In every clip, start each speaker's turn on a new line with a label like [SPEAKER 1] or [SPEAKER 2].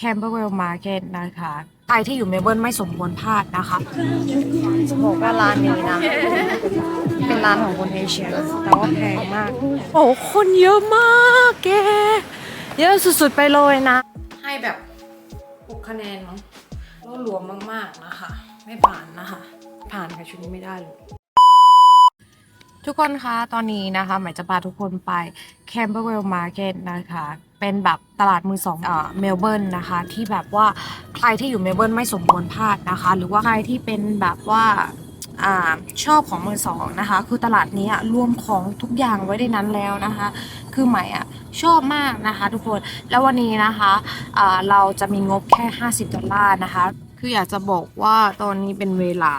[SPEAKER 1] Camberwell Market นะคะใครที่อยู่เมลเบิร์นไม่สมควรพลาดนะคะจะบอกว่าร้านนี้นะ เป็นร้านของคนเอเชียแต่ว่าแพงมาก โอ้คนเยอะมากแก เยอะสุดๆไปเลยนะ ให้แบบ6คะแนนมั้งก็รวมมากๆนะคะ ไม่ผ่านนะคะ ผ่านกับชุดนี้ไม่ได้เลย ทุกคนคะ ตอนนี้นะคะหมายจะพาทุกคนไป Camberwell Market นะคะ เป็นแบบตลาดมือสองเอ่อเมลเบิร์นนะคะ ที่แบบว่าใครที่อยู่เมลเบิร์นไม่สมควรพลาดนะคะ หรือว่าใครที่เป็นแบบว่าอชอบของมือสองนะคะ คือตลาดนี้รวมของทุกอย่างไว้ในนั้นแล้วนะคะ คือใหม่อะชอบมากนะคะ ทุกคน แล้ววันนี้นะคะอ่าเราจะมีงบแค่ 50 ดอลลาร์นะคะ คืออยากจะบอกว่าตอนนี้เป็นเวลา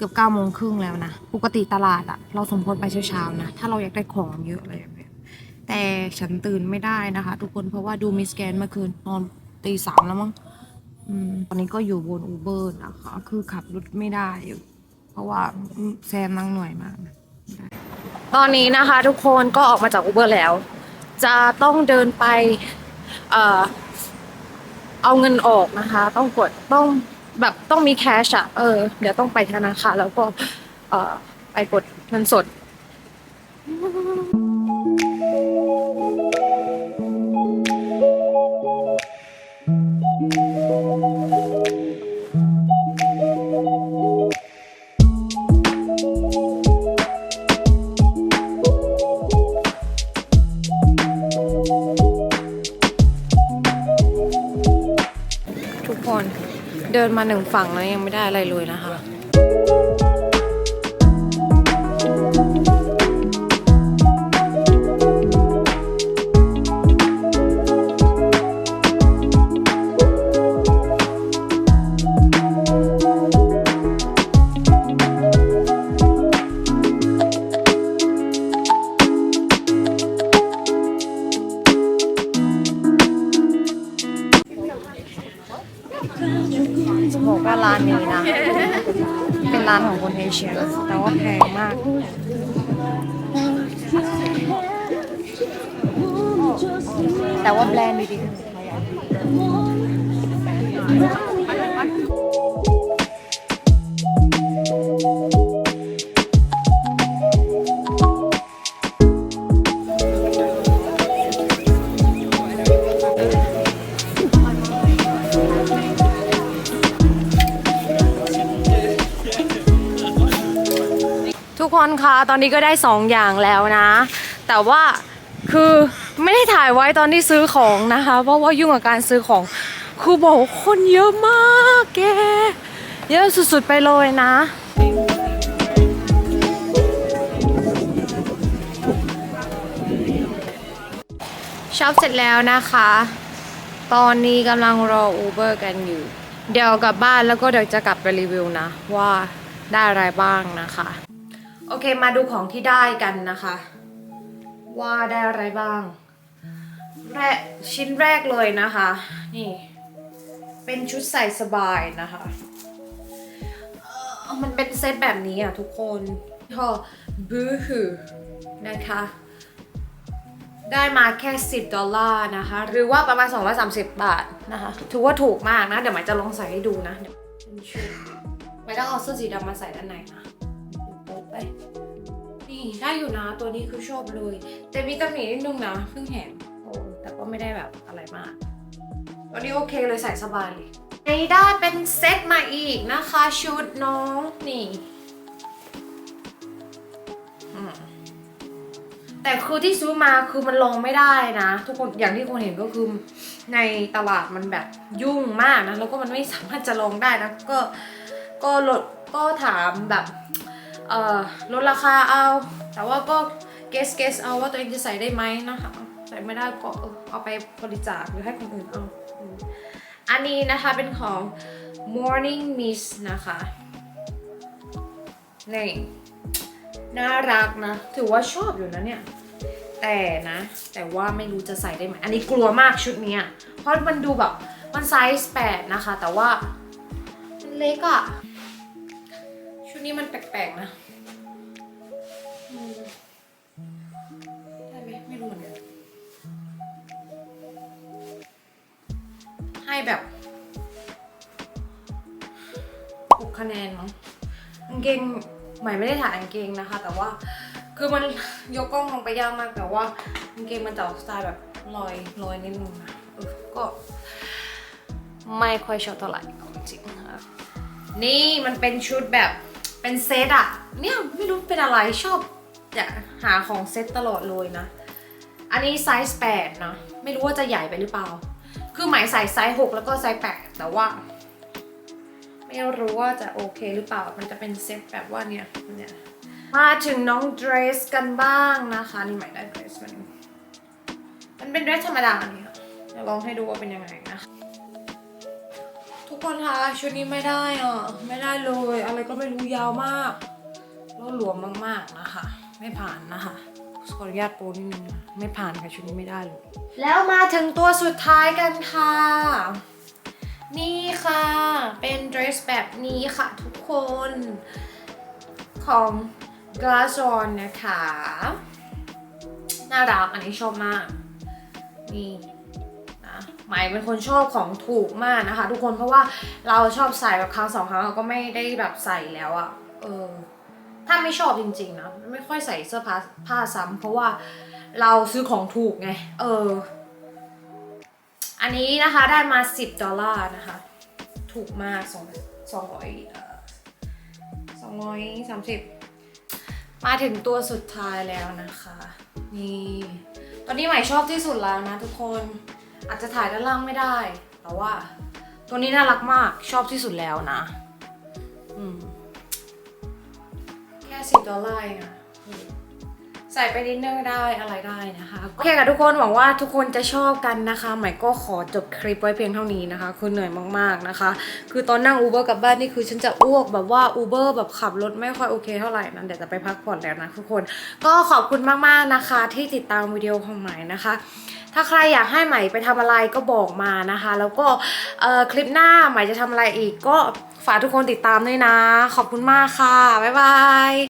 [SPEAKER 1] เกือบเก้าโมงครึ่งแล้วนะ ปกติตลาดอะเราสมควรไปเช้าๆนะ ถ้าเราอยากได้ของเยอะอะไรอย่างเงี้แต่ฉันตื่นไม่ได้นะคะ ทุกคนเพราะว่าดูมิสแกนเมื่อคืนนอนตีสามแล้วมั้งอืมตอนนี้ก็อยู่บนอูเบอร์นะคะ คือขับรถไม่ได้อยู่ เพราะว่าแซมนั่งหน่วยมาก ตอนนี้นะคะ ทุกคนก็ออกมาจากอูเบอร์แล้ว จะต้องเดินไป เอ่อเอาเงินออกนะคะ ต้องกดต้อง แบบต้องมีแคชอะเออเดี๋ยวต้องไปธนาคารแล้วก็เออไปกดเงินสดทุก ดินมาหนึ่งฝั่งแล้วยังไม่ได้อะไรเลยนะคะ จะบอกว่าร้านนี้นะ เป็นร้านของคนเอเชียแต่ว่าแพงมากแต่ว่าแบรนด์ดีๆ กคนคะตอนนี้ก็ได้สองอย่างแล้วนะ แต่ว่าคือไม่ได้ถ่ายไว้ตอนที่ซื้อของนะคะ เพราะว่ายุ่งกับการซื้อของ คือบอกคนเยอะมากแกเยอะสุดๆไปเลยนะช็อปเสร็จแล้วนะคะ ตอนนี้กำลังรอ Uber กันอยู่ เดี๋ยวกลับบ้านแล้วก็เดี๋ยวจะกลับไปรีวิวนะ ว่าได้อะไรบ้างนะคะ โอเคมาดูของที่ได้กันนะคะ ว่าได้อะไรบ้าง แรกชิ้นแรกเลยนะคะ นี่ เป็นชุดใส่สบายนะคะมันเป็นเซตแบบนี้อะทุกคนก็บูฮูนะคะ ได้มาแค่ 10 ดอลลาร์นะคะ หรือว่าประมาณ 230 บาทนะคะ ถือว่าถูกมากนะ เดี๋ยวหมายจะลองใส่ให้ดูนะเดี๋ยวเป็นชุดหมายต้องเอาเสื้อสีดำมาใส่ด้านในนะ ไป นี่ได้อยู่นะตัวนี้คือชอบเลย แต่มีตำหนินิดนึงนะเพิ่งเห็นโอ้แต่ก็ไม่ได้แบบอะไรมากตัวนี้โอเคเลยใส่สบายเลยในได้เป็นเซตมาอีกนะคะ ชุดน้องนี่แต่คือที่ซื้อมาคือมันลองไม่ได้นะ ทุกคนอย่างที่คนเห็นก็คือในตลาดมันแบบยุ่งมากนะ แล้วก็มันไม่สามารถจะลองได้นะ ก็ก็ลดก็ถามแบบ เอ่อลดราคาเอา แต่ว่าก็เกสเกสเอาว่าตัวเองจะใส่ได้ไหมนะคะใส่ไม่ได้ก็เอาไปบริจาคหรือให้คนอื่นเอาอันนี้นะคะเป็นของ Morning Mist นะคะนี่น่ารักนะ ถือว่าชอบอยู่นะเนี่ย แต่นะ แต่ว่าไม่รู้จะใส่ได้ไหม อันนี้กลัวมากชุดนี้เพราะมันดูแบบ มันไซส์8นะคะ แต่ว่ามันเล็กอะชุด นี้มันแปลกๆนะอืมได้ไหมไม่รู้เหมือนกันแบบหกคะแนนมั้งกางเกงใหม่ไม่ได้ถ่ายกางเกงนะคะ แต่ว่าคือมันยกกล้องลงไปยากมากแต่ว่ากางเกงมันจะออกสไตล์แบบลอยลอยนิดนึงนะก็ไม่ค่อยชอบเท่าไหร่จริงๆนะคะนี่มันเป็นชุดแบบ เป็นเซตอะเนี่ยไม่รู้เป็นอะไรชอบจะหาของเซตตลอดเลยนะ อันนี้ไซส์8นะไม่รู้ว่าจะใหญ่ไปหรือเปล่า คือหมายใส่ไซส์6แล้วก็ไซส์8แต่ว่า ไม่รู้ว่าจะโอเคหรือเปล่า มันจะเป็นเซตแบบว่าเนี่ยเนี่ยมาถึงน้องเดรสกันบ้างนะคะนี่หมายได้เดรสมันมันเป็นเดรสธรรมดาเนี่ยลองให้ดูว่าเป็นยังไงนะคะ ทุกคนคะชุดนี้ไม่ได้อะไม่ได้เลย อะไรก็ไม่รู้ยาวมากแล้วหลวมมากๆนะคะ ไม่ผ่านนะคะขออนุญาตโปรนิดนึงนะไม่ผ่านค่ะชุดนี้ไม่ได้เลย แล้วมาถึงตัวสุดท้ายกันค่ะ นี่ค่ะ เป็นเดรสแบบนี้ค่ะทุกคนของ g l a s o n นะคะ น่ารักอันนี้ชอบมาก นี่ หมายเป็นคนชอบของถูกมากนะคะ ทุกคนเพราะว่าเราชอบใส่แบบครั้งสองครั้งเราก็ไม่ได้แบบใส่แล้วอะเออถ้าไม่ชอบจริงๆนะไม่ค่อยใส่เสื้อผ้าผ้าซ้ำเพราะว่าเราซื้อของถูกไง เออ อันนี้นะคะได้มา 10 ดอลลาร์นะคะ ถูกมากสองสองร้อยสองร้อยสามสิบมาถึงตัวสุดท้ายแล้วนะคะ นี่ ตอนนี้ใหม่ชอบที่สุดแล้วนะทุกคน อาจจะถ่ายด้านล่างไม่ได้ แต่ว่า ตัวนี้น่ารักมากชอบที่สุดแล้วนะแค่สิบดอลลาร์เองอะใส่ไปดินเนอร์ได้อะไรได้นะคะ โอเคค่ะทุกคนหวังว่าทุกคนจะชอบกันนะคะใหม่ก็ขอจบคลิปไว้เพียงเท่านี้นะคะ คือเหนื่อยมากๆนะคะ คือตอนนั่งอูเบอร์กลับบ้านนี่คือฉันจะอ้วกแบบว่าอูเบอร์แบบขับรถไม่ค่อยโอเคเท่าไหร่นะเดี๋ยวจะไปพักผ่อนแล้วนะทุกคน ก็ขอบคุณมากๆนะคะ ที่ติดตามวิดีโอของใหม่นะคะ ถ้าใครอยากให้ใหม่ไปทำอะไรก็บอกมานะคะ แล้วก็คลิปหน้าใหม่จะทำอะไรอีกก็ฝากทุกคนติดตามด้วยนะ ขอบคุณมากค่ะ บ๊ายบาย